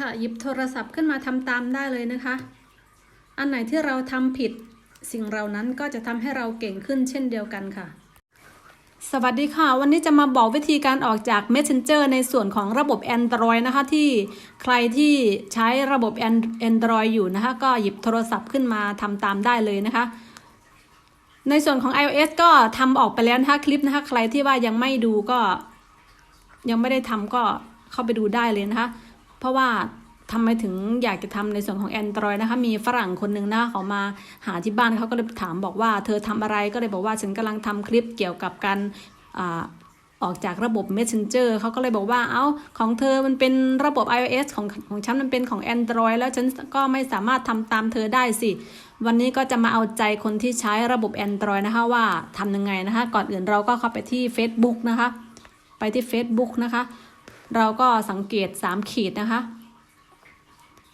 ค่ะ หยิบโทรศัพท์ขึ้นมาทำตามได้เลยนะคะ อันไหนที่เราทำผิดสิ่งเหล่านั้นก็จะทำให้เราเก่งขึ้นเช่นเดียวกันค่ะ สวัสดีค่ะ วันนี้จะมาบอกวิธีการออกจาก Messenger ในส่วนของระบบ Android นะคะ ที่ใครที่ใช้ระบบ Android อยู่นะคะ ก็หยิบโทรศัพท์ขึ้นมาทำตามได้เลยนะคะในส่วนของ iOS ก็ทำออกไปแล้วนะคะคลิปนะคะ ใครที่ว่ายังไม่ดูก็ ยังไม่ได้ทำก็เข้าไปดูได้เลยนะคะ เพราะว่าทำไมถึงอยากจะทำในส่วนของ Android นะคะ มีฝรั่งคนหนึ่งนะเขามาหาที่บ้านเขาก็เลยถามบอกว่าเธอทำอะไรก็เลยบอกว่าฉันกำลังทำคลิปเกี่ยวกับการอออกจากระบบ Messenger เขาก็เลยบอกว่าเอา้าของเธอมันเป็นระบบ iOS ของของฉันมันเป็นของ Android แล้วฉันก็ไม่สามารถทำตามเธอได้สิ วันนี้ก็จะมาเอาใจคนที่ใช้ระบบ Android นะคะว่าทำยังไงนะคะ ก่อนอื่นเราก็เข้าไปที่ Facebook นะคะ ไปที่ Facebook นะคะ เราก็สังเกต 3 ขีดนะคะ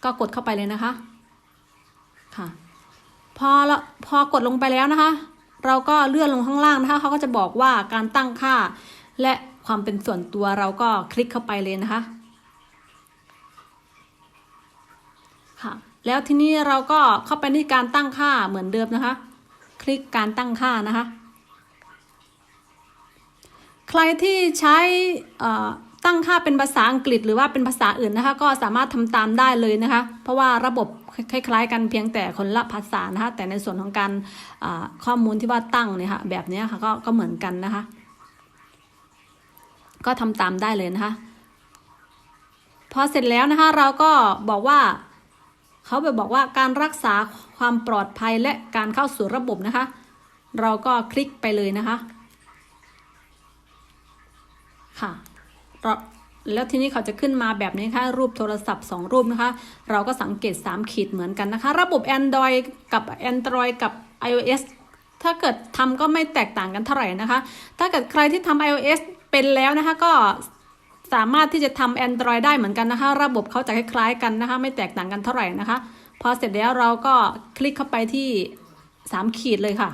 ก็กดเข้าไปเลยนะคะ ค่ะพอละพอกดลงไปแล้วนะคะ เราก็เลื่อนลงข้างล่างนะคะเขาก็จะบอกว่าการตั้งค่า และความเป็นส่วนตัวเราก็คลิกเข้าไปเลยนะคะค่ะแล้วทีนี้เราก็เข้าไปที่การตั้งค่าเหมือนเดิมนะคะ คลิกการตั้งค่านะคะ ใครที่ใช้อ่อ ตั้งค่าเป็นภาษาอังกฤษหรือว่าเป็นภาษาอื่นนะคะ ก็สามารถทำตามได้เลยนะคะ เพราะว่าระบบคล้าย ๆ กันเพียงแต่คนละภาษานะคะ แต่ในส่วนของการข้อมูลที่ว่าตั้งเนี่ยค่ะแบบนี้ค่ะก็ก็เหมือนกันนะคะ ก็ทำตามได้เลยนะคะ พอเสร็จแล้วนะคะเราก็บอกว่าเขาไปบอกว่าการรักษาความปลอดภัยและการเข้าสู่ระบบนะคะ เราก็คลิกไปเลยนะคะ ค่ะ แล้วทีนี้เขาจะขึ้นมาแบบนี้ค่ะรูปโทรศัพท์ 2 รูปนะคะ เราก็สังเกต 3 ขีดเหมือนกันนะคะ ระบบ Android กับ Android กับ iOS ถ้าเกิดทำก็ไม่แตกต่างกันเท่าไหร่นะคะ ถ้าเกิดใครที่ทำ iOS เป็นแล้วนะคะก็สามารถที่จะทำ Android ได้เหมือนกันนะคะ ระบบเขาจะคล้ายๆกันนะคะ ไม่แตกต่างกันเท่าไหร่นะคะ พอเสร็จแล้วเราก็คลิกเข้าไปที่ 3 ขีดเลยค่ะ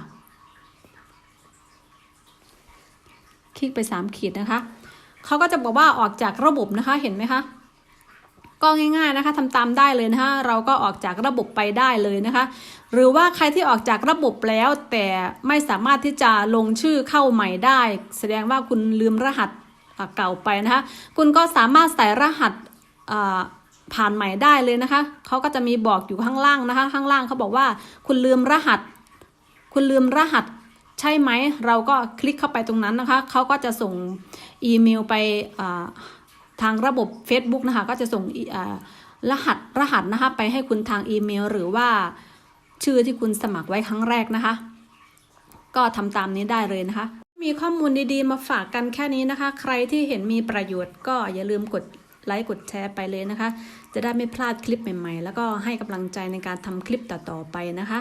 คลิกไป 3 ขีดนะคะ เขาก็จะบอกว่าออกจากระบบนะคะเห็นไหมคะก็ง่ายๆนะคะทำตามได้เลยนะคะเราก็ออกจากระบบไปได้เลยนะคะ หรือว่าใครที่ออกจากระบบแล้ว แต่ไม่สามารถที่จะลงชื่อเข้าใหม่ได้ แสดงว่าคุณลืมรหัสเก่าไปนะคะ คุณก็สามารถใส่รหัสผ่านใหม่ได้เลยนะคะเขาก็จะมีบอกอยู่ข้างล่างนะคะ ข้างล่างเขาบอกว่า คุณลืมรหัส คุณลืมรหัส ใช่ไหมเราก็คลิกเข้าไปตรงนั้นนะคะเขาก็จะส่งอีเมลไปทางระบบ Facebook นะคะก็จะส่งรหัสรหัสนะคะไปให้คุณทางอีเมล หรือว่าชื่อที่คุณสมัครไว้ครั้งแรกนะคะ ก็ทำตามนี้ได้เลยนะคะ มีข้อมูลดีๆ มาฝากกันแค่นี้นะคะ ใครที่เห็นมีประโยชน์ก็อย่าลืมกดไลค์กดแชร์ไปเลยนะคะ จะได้ไม่พลาดคลิปใหม่ๆ แล้วก็ให้กำลังใจในการทำคลิปต่อๆไปนะคะ